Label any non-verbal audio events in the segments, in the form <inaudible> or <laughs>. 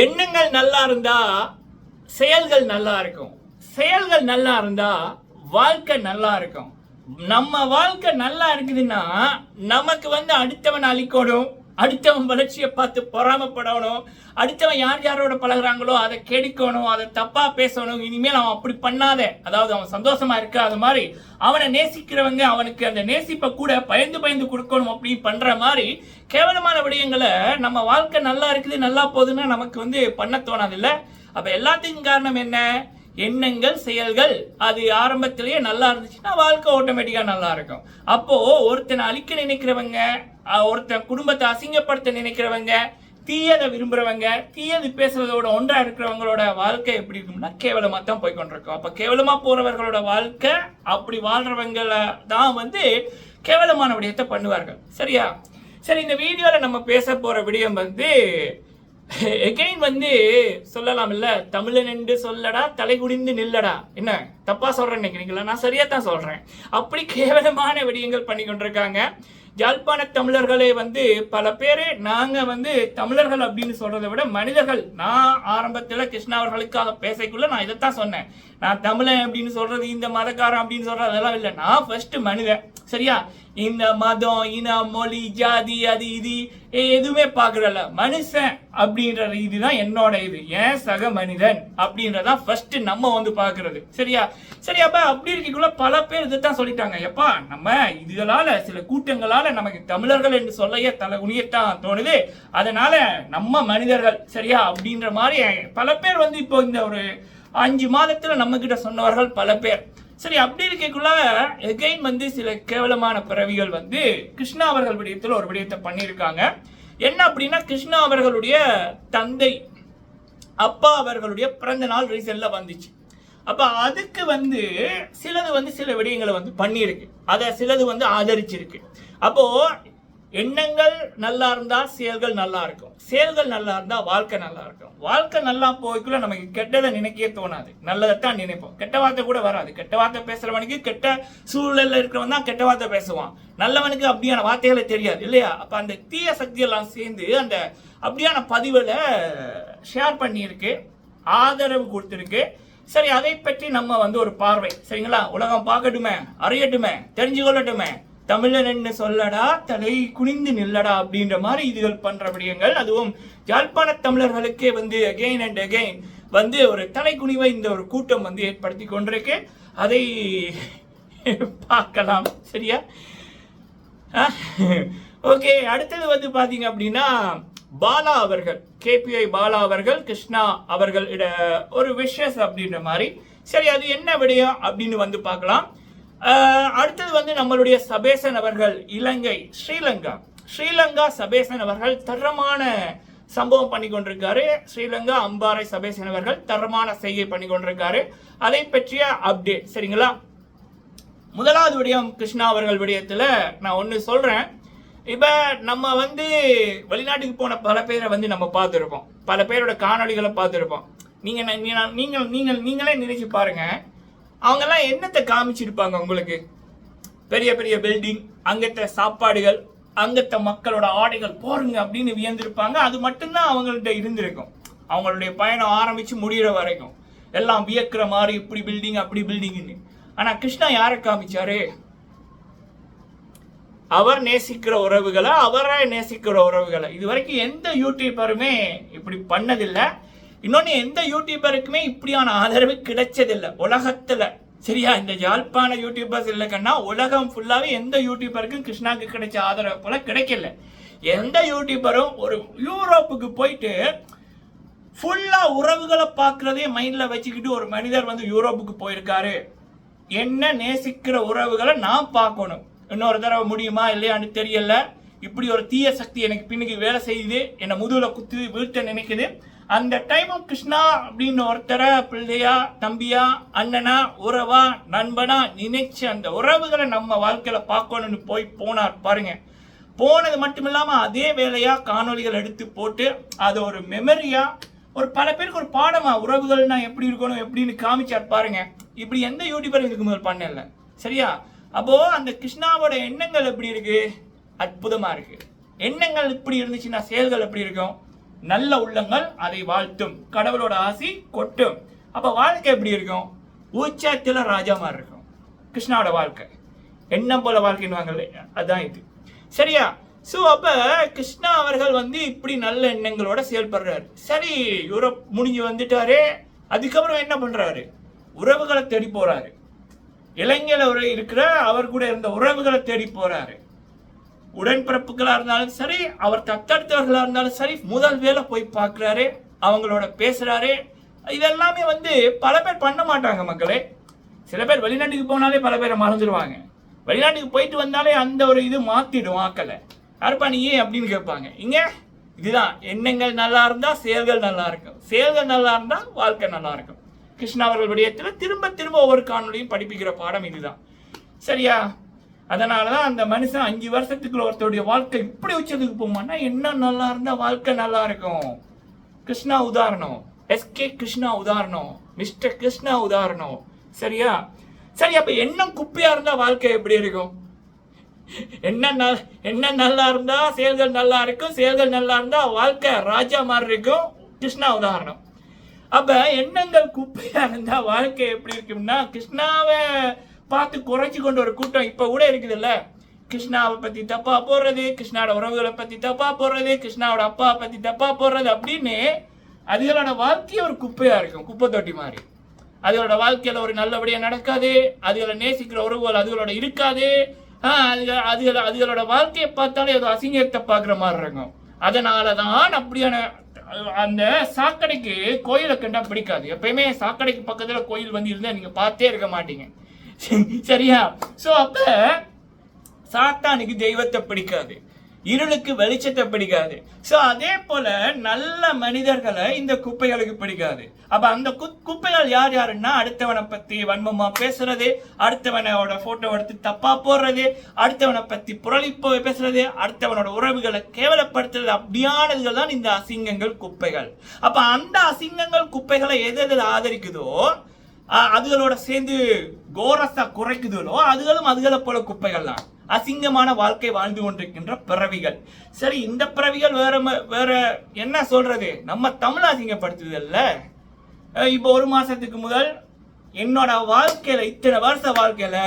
எண்ணங்கள் நல்லா இருந்தா செயல்கள் நல்லா இருக்கும். செயல்கள் நல்லா இருந்தா வாழ்க்கை நல்லா இருக்கும். நம்ம வாழ்க்கை நல்லா இருக்குதுன்னா நமக்கு வந்து அடுத்தவன் அழிக்கணும் அடுத்தவன் வளர்ச்சியை பார்த்து பொறாமப்படணும். அடுத்தவன் யார் யாரோட பழகுறாங்களோ அதை கெடுக்கணும் அதை தப்பா பேசணும். இனிமேல் அவன் அப்படி பண்ணாத. அதாவது அவன் சந்தோஷமா இருக்காத மாதிரி அவனை நேசிக்கிறவங்க அவனுக்கு அந்த நேசிப்பை கூட பயந்து பயந்து கொடுக்கணும் அப்படி பண்ற மாதிரி கேவலமான விடயங்களை நம்ம வாழ்க்கை நல்லா இருக்குது நல்லா போகுதுன்னா நமக்கு வந்து பண்ண தோணாது இல்ல அப்ப எல்லாத்துக்கும் காரணம் என்ன? எண்ணங்கள் செயல்கள். அது ஆரம்பத்திலேயே நல்லா இருந்துச்சுன்னா வாழ்க்கை ஆட்டோமேட்டிக்கா நல்லா இருக்கும். அப்போ ஒருத்தனை அழிக்க நினைக்கிறவங்க ஒருத்தன் குடும்பத்தை அசிங்கப்படுத்த நினைக்கிறவங்க தீயதை விரும்புறவங்க தீயது பேசுறதோட ஒன்றா இருக்கிறவங்களோட வாழ்க்கை எப்படி இருக்கும்னா கேவலமா தான் போய் கொண்டிருக்கோம் அப்ப கேவலமா போறவர்களோட வாழ்க்கை அப்படி வாழ்றவங்கள தான் வந்து கேவலமான விடயத்தை பண்ணுவார்கள். சரியா? சரி இந்த வீடியோல நம்ம பேச போற விடயம் வந்து எகைன் வந்து சொல்லலாம் இல்ல தமிழன் என்று சொல்லடா தலை குடிந்து நில்லடா. என்ன? தப்பா சொல்றேன் நினைக்கிறீங்களா? நான் சரியா தான் சொல்றேன். அப்படி கேவலமான விடயங்கள் பண்ணி கொண்டிருக்காங்க யாழ்ப்பாண தமிழர்களே வந்து பல பேர் நாங்க வந்து தமிழர்கள் அப்படின்னு சொல்றதை விட மனிதர்கள். நான் ஆரம்பத்துல கிருஷ்ணா அவர்களுக்காக பேசக்குள்ள நான் இதைத்தான் சொன்னேன். நான் தமிழன் அப்படின்னு சொல்றது இந்த மதக்காரன் அப்படின்னு சொல்றது அதெல்லாம் இல்லை. நான் ஃபர்ஸ்ட் மனிதன். சரியா? இந்த மதம் இனம் மொழி ஜாதி அது இது எதுவுமே பாக்குறல மனுஷன் அப்படின்ற ரீதி தான் என்னோட இது. ஏன் சக மனிதன் அப்படின்றதான் ஃபர்ஸ்ட் நம்ம வந்து பார்க்கறது. சரியா? சரி அப்ப அப்படி இருக்கக்குள்ள பல பேர் இதுதான் சொல்லிட்டாங்க. எப்பா நம்ம இதுகளால சில கூட்டங்களால நமக்கு தமிழர்கள் என்று சொல்லையே தலை குனியத்தான் தோணுது. அதனால நம்ம மனிதர்கள் சரியா? அப்படின்ற மாதிரி பல பேர் வந்து இப்போ இந்த ஒரு அஞ்சு மாதத்துல நம்ம கிட்ட சொன்னவர்கள் பல பேர். சரி அப்படி இருக்கக்குள்ள எகைன் வந்து சில கேவலமான பிறவிகள் வந்து கிருஷ்ணா அவர்கள் விடயத்தில் ஒரு விடயத்தை பண்ணியிருக்காங்க. என்ன அப்படின்னா கிருஷ்ணா அவர்களுடைய தந்தை அப்பா அவர்களுடைய பிறந்த நாள் ரீசன்ல வந்துச்சு. அப்ப அதுக்கு வந்து சிலது வந்து சில விடயங்களை வந்து பண்ணியிருக்கு. அதை சிலது வந்து ஆதரிச்சிருக்கு. அப்போ எண்ணங்கள் நல்லா இருந்தா செயல்கள் நல்லா இருக்கும். செயல்கள் நல்லா இருந்தா வாழ்க்கை நல்லா இருக்கும். வாழ்க்கை நல்லா போய்க்குள்ள நமக்கு கெட்டதை நினைக்கவே தோணாது. நல்லதைத்தான் நினைப்போம். கெட்ட வார்த்தை கூட வராது. கெட்ட வார்த்தை பேசுறவனுக்கு கெட்ட சூழல்ல இருக்கிறவன் தான் கெட்ட வார்த்தை பேசுவான். நல்லவனுக்கு அப்படியான வார்த்தைகளை தெரியாது இல்லையா? அப்ப அந்த தீய சக்தி எல்லாம் சேர்ந்து அந்த அப்படியான பதிவுல ஷேர் பண்ணியிருக்கு. ஆதரவு கொடுத்துருக்கு. சரி அதை பற்றி நம்ம வந்து ஒரு பார்வை. சரிங்களா? உலகம் பார்க்கட்டுமே அறியட்டுமே தெரிஞ்சு கொள்ளட்டுமே தமிழன் சொல்லடா தலை குனிந்து நில்லடா அப்படின்ற மாதிரி இதுகள் பண்ற விடயங்கள். அதுவும் யாழ்ப்பாண தமிழர்களுக்கே வந்து அகெயின் அண்ட் அகெயின் வந்து ஒரு தலை குனிவை இந்த ஒரு கூட்டம் வந்து ஏற்படுத்தி கொண்டிருக்கு. அதை பார்க்கலாம். சரியா? ஓகே அடுத்தது வந்து பாத்தீங்க அப்படின்னா பாலா அவர்கள் கேபிஐ பாலா அவர்கள் கிருஷ்ணா அவர்களிட ஒரு விஷஸ் அப்படின்ற மாதிரி. சரி அது என்ன விடயம் அப்படின்னு வந்து பார்க்கலாம். அடுத்தது வந்து நம்மளுடைய சபேசன் அவர்கள் இலங்கை ஸ்ரீலங்கா. ஸ்ரீலங்கா சபேசன் அவர்கள் தரமான சம்பவம் பண்ணி கொண்டிருக்காரு. ஸ்ரீலங்கா அம்பாறை சபேசன் அவர்கள் தரமான செய்கை பண்ணி கொண்டிருக்காரு. அதை பற்றிய அப்டேட் சரிங்களா? முதலாவது விடயம் கிருஷ்ணா அவர்கள் விடயத்தில் நான் ஒன்று சொல்கிறேன் இப்போ நம்ம வந்து வெளிநாட்டுக்கு போன பல பேரை வந்து நம்ம பார்த்துருப்போம். பல பேரோட காணொளிகளை பார்த்துருப்போம். நீங்கள் நீங்கள் நீங்கள் நீங்களே நினைச்சு பாருங்கள் அவங்கெல்லாம் என்னத்தை காமிச்சிருப்பாங்க உங்களுக்கு? பெரிய பெரிய பில்டிங் அங்கத்த சாப்பாடுகள் அங்கத்த மக்களோட ஆடைகள் போருங்க அப்படின்னு வியந்திருப்பாங்க. அது மட்டும்தான் அவங்கள்ட்ட இருந்திருக்கும். அவங்களுடைய பயணம் ஆரம்பிச்சு முடியிற வரைக்கும். எல்லாம் வியக்கிற மாதிரி இப்படி பில்டிங் அப்படி பில்டிங்னு ஆனா கிருஷ்ணா யாரை காமிச்சாரு? அவர் நேசிக்கிற உறவுகளை அவரை நேசிக்கிற உறவுகளை. இது வரைக்கும் எந்த யூடியூபருமே இப்படி பண்ணதில்லை. இன்னொன்று எந்த யூடியூபருக்குமே இப்படியான ஆதரவு கிடைச்சதில்லை. உலகத்துல. சரியா? இந்த யாழ்ப்பாண யூடியூபர்ஸ் இல்லைக்கன்னா உலகம் ஃபுல்லாகவே எந்த யூடியூபருக்கும் கிருஷ்ணாக்கு கிடைச்ச ஆதரவு போல கிடைக்கல. எந்த யூடியூபரும் ஒரு யூரோப்புக்கு போயிட்டு ஃபுல்லாக உறவுகளை பார்க்குறதே மைண்டில் வச்சுக்கிட்டு ஒரு மனிதர் வந்து யூரோப்புக்கு போயிருக்காரு. என்ன நேசிக்கிற உறவுகளை நான் பார்க்கணும். இன்னொரு தடவை முடியுமா இல்லையான்னு தெரியல. இப்படி ஒரு தீய சக்தி எனக்கு பின்னுக்கு வேலை செய்யுது. என்னை முதுகில் குத்து வீழ்த்த நினைக்குது. அந்த டைமும் கிருஷ்ணா அப்படின்னு ஒருத்தரை பிள்ளையா தம்பியா அண்ணனா உறவா நண்பனா நினைச்சு அந்த உறவுகளை நம்ம வாழ்க்கையில பார்க்கணும்னு போய் போனார் பாருங்க. போனது மட்டும் இல்லாமல் அதே வேலையா காணொளிகள் எடுத்து போட்டு அது ஒரு மெமரியா ஒரு பல பேருக்கு ஒரு பாடமா உறவுகள்னா எப்படி இருக்கணும் எப்படின்னு காமிச்சார் பாருங்க. இப்படி எந்த யூடியூபரும் இதுக்கு முதல் பண்ணல. சரியா? அப்போ அந்த கிருஷ்ணாவோட எண்ணங்கள் எப்படி இருக்கு? அற்புதமா இருக்கு. எண்ணங்கள் இப்படி இருந்துச்சுன்னா செயல்கள் எப்படி இருக்கும்? நல்ல உள்ளங்கள் அதை வாழ்த்தும். கடவுளோட ஆசி கொட்டும். அப்போ வாழ்க்கை எப்படி இருக்கும்? உச்சத்தில் ராஜா மாதிரி இருக்கும். கிருஷ்ணாவோட வாழ்க்கை. எண்ணம் போல வாழ்க்கைன்னு அதான் இது. சரியா? ஸோ அப்ப கிருஷ்ணா அவர்கள் வந்து இப்படி நல்ல எண்ணங்களோட செயல்படுறாரு. சரி யூரோப் முடிஞ்சு வந்துட்டாரு. அதுக்கப்புறம் என்ன பண்றாரு? உறவுகளை தேடி போறாரு. இளைஞர் இருக்கிற அவர் கூட இருந்த உறவுகளை தேடி போறாரு. உடன்பிறப்புகளாக இருந்தாலும் சரி அவர் தத்தெடுத்தவர்களாக இருந்தாலும் சரி முதல் வேலை போய் பார்க்குறாரு அவங்களோட பேசுகிறாரு இதெல்லாமே வந்து பல பேர் பண்ண மாட்டாங்க மக்களே. சில பேர் வெளிநாட்டுக்கு போனாலே பல பேரை மறந்துடுவாங்க. வெளிநாட்டுக்கு போயிட்டு வந்தாலே அந்த ஒரு இது மாற்றிடும் ஆக்களை யாருப்பா நீ ஏன் அப்படின்னு கேட்பாங்க. இங்கே இதுதான். எண்ணங்கள் நல்லா இருந்தால் செயல்கள் நல்லா இருக்கும். செயல்கள் நல்லா இருந்தால் வாழ்க்கை நல்லா இருக்கும். கிருஷ்ணா அவர்கள் விடயத்தில் திரும்ப திரும்ப ஒவ்வொரு காணொலியும் படிப்பிக்கிற பாடம் இதுதான். சரியா? அதனால தான் அந்த மனுஷன் அஞ்சு வருஷத்துக்குள்ள ஒருத்தருடைய வாழ்க்கை இப்படி உச்சத்துக்கு போமான்னா என்ன நல்லா இருந்தால் வாழ்க்கை நல்லா இருக்கும். கிருஷ்ணா உதாரணம். எஸ்கே கிருஷ்ணா உதாரணம். மிஸ்டர் கிருஷ்ணா உதாரணம். சரியா? சரி அப்போ எண்ணம் குப்பையாக இருந்தால் வாழ்க்கை எப்படி இருக்கும்? என்ன நல் என்ன நல்லா இருந்தால் செயல்கள் நல்லா இருக்கும்? செயல்கள் நல்லா இருந்தால் வாழ்க்கை ராஜா மாதிரி இருக்கும். கிருஷ்ணா உதாரணம். அப்போ எண்ணங்கள் குப்பையாக இருந்தால் வாழ்க்கை எப்படி இருக்கும்னா கிருஷ்ணாவை பார்த்து குறைச்சி கொண்டு ஒரு கூட்டம் இப்போ கூட இருக்குதுல்ல. கிருஷ்ணாவை பற்றி தப்பா போடுறது கிருஷ்ணாவோட உறவுகளை பற்றி தப்பா போடுறது கிருஷ்ணாவோட அப்பாவை பற்றி தப்பா போடுறது அப்படின்னு அதுகளோட வாழ்க்கையே ஒரு குப்பையாக இருக்கும் குப்பை தொட்டி மாதிரி. அதுகளோட வாழ்க்கையில் ஒரு நல்லபடியாக நடக்காது அதுகளை நேசிக்கிற உறவுகள் அதுகளோட இருக்காது. அது அதுக அதுகள அதுகளோட வாழ்க்கையை பார்த்தாலே ஏதோ அசிங்கத்தை பார்க்குற மாதிரி இருக்கும். அதனால தான் அப்படியான அந்த சாக்கடைக்கு கோயிலை கண்டா பிடிக்காது. எப்பயுமே சாக்கடைக்கு பக்கத்தில் கோயில் வந்து இருந்தால் நீங்கள் பார்த்தே இருக்க மாட்டீங்க. <laughs> சரியா? சோ அப்ப சாத்தானுக்கு தெய்வத்தை பிடிக்காது. இருளுக்கு வெளிச்சத்தை பிடிக்காது. சோ அதே போல நல்ல மனிதர்களை இந்த குப்பைகளுக்கு பிடிக்காது. அப்ப அந்த கு- குப்பைகள் யார் யாருன்னா அடுத்தவனை பத்தி வன்மமா பேசுறது அடுத்தவனோட போட்டோ எடுத்து தப்பா போடுறது அடுத்தவனை பத்தி புரளிப்பு பேசுறது அடுத்தவனோட உறவுகளை கேவலப்படுத்துறது அப்படியானதுகள் தான் இந்த அசிங்கங்கள் குப்பைகள். அப்ப அந்த அசிங்கங்கள் குப்பைகளை எது எதில் ஆதரிக்குதோ அதுகளோட சேர்ந்து கோரஸா குறைக்குதலோ அதுகளும் அதுகளை போல குப்பைகள் தான். அசிங்கமான வாழ்க்கை வாழ்ந்து கொண்டிருக்கின்ற பிறவிகள். சரி இந்த பிறவிகள் வேற வேற என்ன சொல்றது? நம்ம தமிழ் அசிங்கப்படுத்துதல்ல. இப்போ ஒரு மாசத்துக்கு முதல் என்னோட வாழ்க்கையில இத்தனை வருஷ வாழ்க்கையில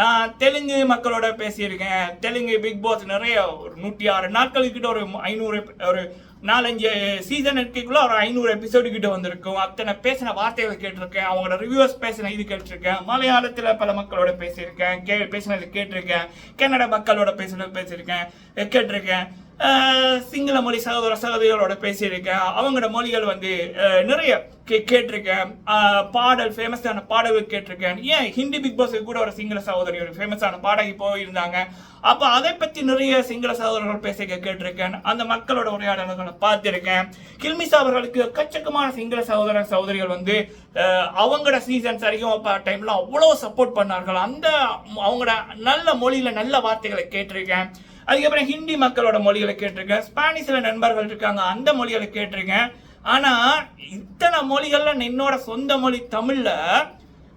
நான் தெலுங்கு மக்களோட பேசியிருக்கேன். தெலுங்கு பிக் பாஸ் நிறைய ஒரு நூற்றி ஆறு நாட்கள் கிட்ட ஒரு ஐநூறு ஒரு நாலஞ்சு சீசன் இருக்கக்குள்ள ஒரு ஐநூறு எபிசோடு கிட்ட வந்திருக்கும். அத்தனை பேசின வார்த்தைகளை கேட்டிருக்கேன். அவங்களோட ரிவ்யூஸ் பேசின இது கேட்டிருக்கேன். மலையாளத்தில் பல மக்களோட பேசியிருக்கேன். கே பேசினது கேட்டிருக்கேன். கன்னட மக்களோட பேசினது பேசியிருக்கேன். கேட்டிருக்கேன். சிங்கள மொழி சகோதர சகோதரிகளோட பேசியிருக்கேன். அவங்களோட மொழிகள் வந்து நிறைய கே கேட்டிருக்கேன். பாடல் ஃபேமஸான பாடல்கள் கேட்டிருக்கேன். ஏன்? ஹிந்தி பிக் பாஸுக்கு கூட ஒரு சிங்கள சகோதரி ஒரு ஃபேமஸான பாடகி போயிருந்தாங்க. அப்போ அதை பற்றி நிறைய சிங்கள சகோதரர்கள் பேச கேட்டிருக்கேன். அந்த மக்களோட உரையாடல்களை பார்த்துருக்கேன். கில்மிஸ் அவர்களுக்கு எக்கச்சக்கமான சிங்கள சகோதர சகோதரிகள் வந்து அவங்களோட சீசன்ஸ் வரைக்கும் டைம்ல அவ்வளோ சப்போர்ட் பண்ணார்கள். அந்த அவங்களோட நல்ல மொழியில் நல்ல வார்த்தைகளை கேட்டிருக்கேன். அதுக்கப்புறம் ஹிந்தி மக்களோட மொழிகளை கேட்டிருக்கேன். ஸ்பானிஷில் நண்பர்கள் இருக்காங்க அந்த மொழிகளை கேட்டிருக்கேன். ஆனால் இத்தனை மொழிகளில் என்னோட சொந்த மொழி தமிழில்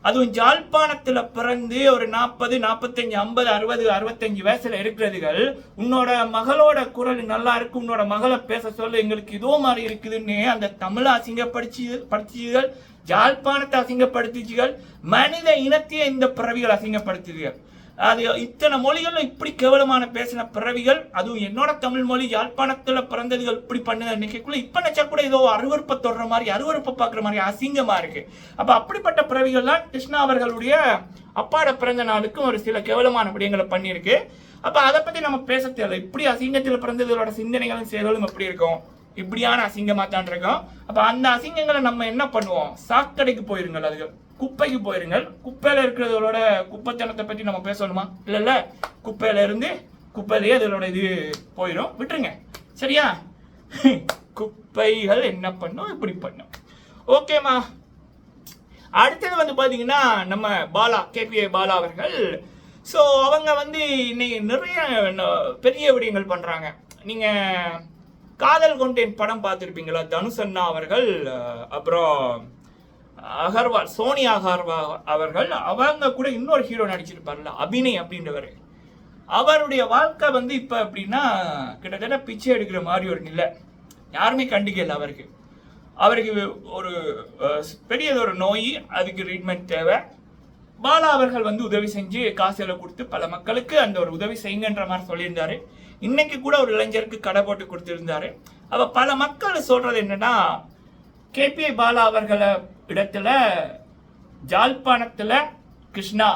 அதுவும் ஜாழ்ப்பாணத்தில் பிறந்து ஒரு நாற்பது நாற்பத்தஞ்சு ஐம்பது அறுபது அறுபத்தஞ்சு வயசில் இருக்கிறதுகள் உன்னோட மகளோட குரல் நல்லா இருக்கு உன்னோட மகளை பேச சொல்ல எங்களுக்கு இதோ மாதிரி இருக்குதுன்னு அந்த தமிழை அசிங்கப்படுத்தி படிச்சுகள் ஜாழ்ப்பாணத்தை அசிங்கப்படுத்திச்சுகள் மனித இனத்தையே இந்த பிறவிகள் அசிங்கப்படுத்துதுகள் அது இத்தனை மொழிகளும் இப்படி கேவலமான பேசின பிறவிகள் அதுவும் என்னோட தமிழ் மொழி யாழ்ப்பாணத்தில் பிறந்ததுகள் இப்படி பண்ணுது நினைக்கக்குள்ள இப்போ நினைச்சா கூட ஏதோ அருவருப்பை தொடுற மாதிரி அருவருப்பை பார்க்குற மாதிரி அசிங்கமாக இருக்கு. அப்போ அப்படிப்பட்ட பிறவிகள்லாம் கிருஷ்ணா அவர்களுடைய அப்பாட பிறந்த நாளுக்கும் ஒரு சில கேவலமான விடயங்களை பண்ணியிருக்கு. அப்போ அதை பற்றி நம்ம பேச தேவை இப்படி அசிங்கத்தில் பிறந்ததுகளோட சிந்தனைகளும் செயல்களும் எப்படி இருக்கும்? இப்படியான அசிங்கமா தான் இருக்கும். அப்ப அந்த அசிங்கங்களை நம்ம என்ன பண்ணுவோம்? சாக்கடைக்கு போயிருங்கள் அதுகள். குப்பைக்கு போயிருங்கள். குப்பையில இருக்கிறதோட குப்பைத்தனத்தை பற்றி நம்ம பேசணுமா? இல்லைல்ல குப்பையில இருந்து குப்பையிலேயே அதோட இது போயிடும் விட்டுருங்க. சரியா? <laughs> குப்பைகள் என்ன பண்ணும்? இப்படி பண்ணும். ஓகேம்மா அடுத்தது வந்து பார்த்தீங்கன்னா நம்ம பாலா கேபிஏ பாலா அவர்கள். ஸோ அவங்க வந்து இன்னைக்கு நிறைய பெரிய விடயங்கள் பண்ணுறாங்க நீங்கள் காதல் கொண்டேன் படம் பார்த்துருப்பீங்களா? தனுஷ் அண்ணா அவர்கள் அப்புறம் அகர்வால் சோனியா அகர்வா அவர்கள் அவங்க கூட இன்னொரு ஹீரோ நடிச்சிருப்பார்ல அபிநய் அப்படின்றவர். அவருடைய வாழ்க்கை வந்து இப்போ எப்படின்னா கிட்டத்தட்ட பிச்சை எடுக்கிற மாதிரி ஒரு நிலை. யாருமே கண்டிக்கல அவருக்கு. அவருக்கு ஒரு பெரியது ஒரு நோய் அதுக்கு ட்ரீட்மெண்ட் தேவை. பாலா அவர்கள் வந்து உதவி செஞ்சு காசுகளை கொடுத்து பல மக்களுக்கு அந்த ஒரு உதவி செய்யுங்கன்ற மாதிரி சொல்லியிருந்தாரு. இன்னைக்கு கூட ஒரு இளைஞருக்கு கடை போட்டு கொடுத்துருந்தாரு. அப்போ பல மக்கள் சொல்றது என்னன்னா கேபிஐ பாலா அவர்களை இடத்துல ஜாழ்ப்பாணத்தில் கிருஷ்ணா.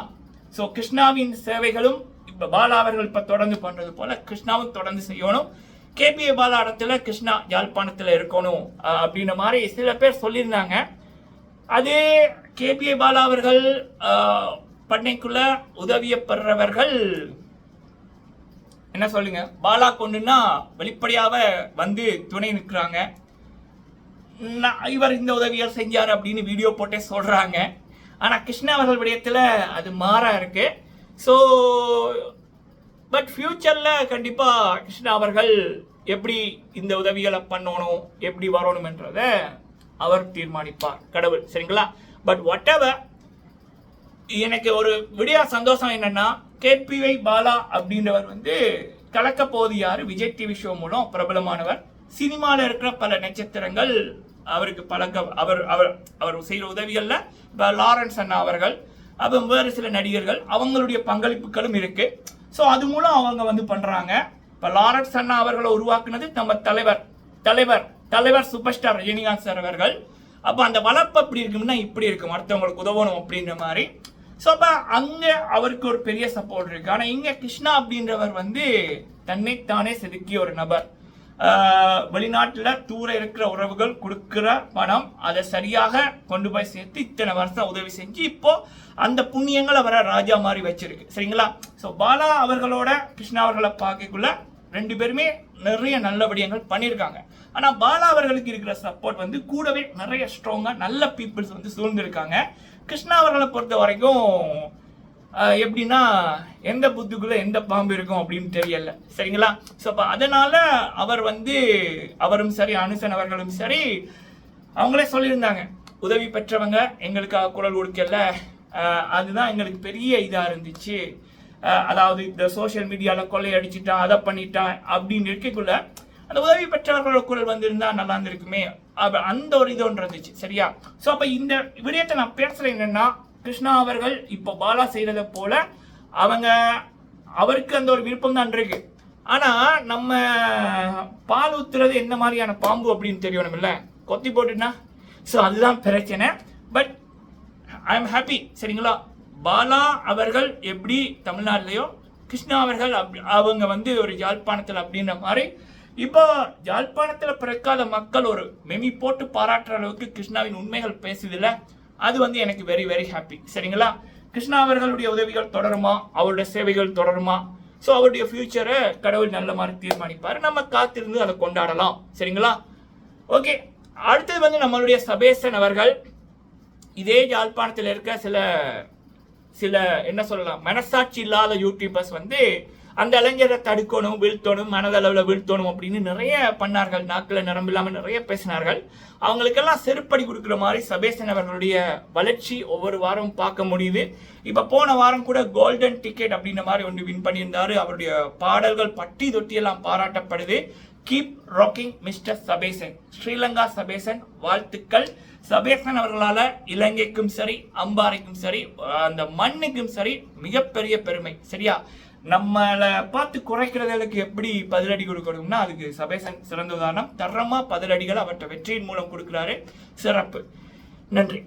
ஸோ கிருஷ்ணாவின் சேவைகளும் இப்போ பாலா அவர்கள் இப்போ தொடர்ந்து பண்ணுறது போல கிருஷ்ணாவும் தொடர்ந்து செய்யணும். கேபிஏ பாலா இடத்துல கிருஷ்ணா ஜாழ்ப்பாணத்தில் இருக்கணும் அப்படின்ற மாதிரி சில பேர் சொல்லியிருந்தாங்க. அதே கேபிஏ பாலா அவர்கள் பண்ணைக்குள்ள உதவிய பெறவர்கள் என்ன சொல்லுங்க? பாலா கொண்டுன்னா வெளிப்படையாக வந்து துணை நிற்கிறாங்க. நான் இவர் இந்த உதவியை செஞ்சார் அப்படின்னு வீடியோ போட்டே சொல்கிறாங்க ஆனால் கிருஷ்ணா அவர்கள் விடயத்தில் அது மாறா இருக்கு. ஸோ பட் ஃப்யூச்சரில் கண்டிப்பாக கிருஷ்ணா அவர்கள் எப்படி இந்த உதவிகளை பண்ணணும் எப்படி வரணும்ன்றத அவர் தீர்மானிப்பார். கடவுள் சரிங்களா? பட் வாட் எனக்கு ஒரு விடியா சந்தோஷம் என்னன்னா கேபிவை பாலா அப்படின்றவர் வந்து கலக்க போது யாரு விஜய் டிவி ஷோ மூலம் பிரபலமானவர். சினிமாவில் இருக்கிற பல நட்சத்திரங்கள் அவருக்கு பழக்க அவர் அவர் அவர் செய்கிற உதவிகளில் இப்போ லாரன்ஸ் அண்ணா அவர்கள் அப்புறம் வேறு சில நடிகர்கள் அவங்களுடைய பங்களிப்புகளும் இருக்கு. ஸோ அது மூலம் அவங்க வந்து பண்ணுறாங்க இப்போ லாரன்ஸ் அண்ணா அவர்களை உருவாக்குனது நம்ம தலைவர் தலைவர் தலைவர் சூப்பர் ஸ்டார் ரஜினிகாந்த் சார் அவர்கள். அப்போ அந்த வளர்ப்பு அப்படி இருக்கும்னா இப்படி இருக்கும். அடுத்தவங்களுக்கு உதவணும் அப்படின்ற மாதிரி. ஸோ அப்போ அங்கே அவருக்கு ஒரு பெரிய சப்போர்ட் இருக்கு. ஆனால் இங்கே கிருஷ்ணா அப்படின்றவர் வந்து தன்னைத்தானே செதுக்கிய ஒரு நபர். வெளிநாட்டில் தூர இருக்கிற உறவுகள் கொடுக்குற பணம் அதை சரியாக கொண்டு போய் சேர்த்து இத்தனை வருஷம் உதவி செஞ்சு இப்போ அந்த புண்ணியங்கள் அவரை ராஜா மாதிரி வச்சிருக்கு. சரிங்களா? ஸோ பாலா அவர்களோட கிருஷ்ணா அவர்களை பார்க்கக்குள்ள ரெண்டு பேருமே நிறைய நல்ல விடயங்கள் பண்ணியிருக்காங்க. ஆனால் பாலா அவர்களுக்கு இருக்கிற சப்போர்ட் வந்து கூடவே நிறைய ஸ்ட்ராங்காக நல்ல பீப்புள்ஸ் வந்து சூழ்ந்திருக்காங்க. கிருஷ்ணா அவர்களை பொறுத்த வரைக்கும் எப்படின்னா எந்த புத்துக்குள்ள எந்த பாம்பு இருக்கும் அப்படின்னு தெரியல. சரிங்களா? ஸோ அப்போ அதனால அவர் வந்து அவரும் சரி அனுசன் அவர்களும் சரி அவங்களே சொல்லியிருந்தாங்க உதவி பெற்றவங்க எங்களுக்காக குரல் கொடுக்கல. அதுதான் எங்களுக்கு பெரிய இதாக இருந்துச்சு. அதாவது இந்த சோஷியல் மீடியாவில் கொள்ளையடிச்சிட்டான் அதை பண்ணிட்டான் அப்படின்னு இருக்கக்குள்ள அந்த உதவி பெற்றவர்களோட குரல் வந்திருந்தா நல்லா இருந்திருக்குமே. அப்போ அந்த ஒரு இது ஒன்று இருந்துச்சு. சரியா? ஸோ அப்போ இந்த விடயத்தை நான் பேசுறது என்னன்னா கிருஷ்ணா அவர்கள் இப்போ பாலா செய்கிறத போல அவங்க அவருக்கு அந்த ஒரு விருப்பம் தான் இருக்கு. ஆனால் நம்ம பால் ஊத்துறது என்ன மாதிரியான பாம்பு அப்படின்னு தெரியணும்ல? கொத்தி போட்டுனா ஸோ அதுதான் பிரச்சனை. பட் ஐ எம் ஹாப்பி சரிங்களா? பாலா அவர்கள் எப்படி தமிழ்நாட்டிலையோ கிருஷ்ணா அவர்கள் அப்படி அவங்க வந்து ஒரு யாழ்ப்பாணத்தில் அப்படின்ற மாதிரி இப்போ யாழ்ப்பாணத்தில் பிறக்காத மக்கள் ஒரு மெமி போட்டு பாராட்டுற அளவுக்கு கிருஷ்ணாவின் உண்மைகள் பேசுதில்ல. அது வந்து எனக்கு வெரி வெரி ஹாப்பி சரிங்களா? கிருஷ்ணா அவர்களுடைய உதவிகள் தொடருமா? அவருடைய சேவைகள் தொடருமா? ஸோ அவருடைய ஃபியூச்சரை கடவுள் நல்ல மாதிரி தீர்மானிப்பார். நம்ம காத்திருந்து அதை கொண்டாடலாம். சரிங்களா? ஓகே அடுத்தது வந்து நம்மளுடைய சபேசன் அவர்கள். இதே யாழ்ப்பாணத்தில் இருக்க சில சில என்ன சொல்லலாம்? மனசாட்சி இல்லாத யூடியூபர்ஸ் வந்து அந்த இளைஞரை தடுக்கணும் வீழ்த்தணும் மனதளவில் வீழ்த்தணும் அப்படின்னு நிறைய பண்ணார்கள். நாக்கில் நரம்பில்லாமல் நிறைய பேசினார்கள். அவங்களுக்கெல்லாம் செருப்படி கொடுக்குற மாதிரி சபேசன் அவர்களுடைய வளர்ச்சி ஒவ்வொரு வாரம் பார்க்க முடியுது. இப்போ போன வாரம் கூட கோல்டன் டிக்கெட் அப்படின்ற மாதிரி ஒன்று வின் பண்ணியிருந்தாரு. அவருடைய பாடல்கள் பட்டி தொட்டியெல்லாம் பாராட்டப்படுது. Keep rocking mister Sabesan. Sri Lanka Sabesan வாழ்த்துக்கள். சபேசன் அவர்களால் இலங்கைக்கும் சரி அம்பாறைக்கும் சரி அந்த மண்ணுக்கும் சரி மிகப்பெரிய பெருமை. சரியா? நம்மளை பார்த்து குறைக்கிறதுக்கு எப்படி பதிலடி கொடுக்கணும்னா அதுக்கு சபேசன் சிறந்த உதாரணம் தரமாக பதிலடிகள் அவற்றை வெற்றியின் மூலம் கொடுக்குறாரு சிறப்பு. நன்றி.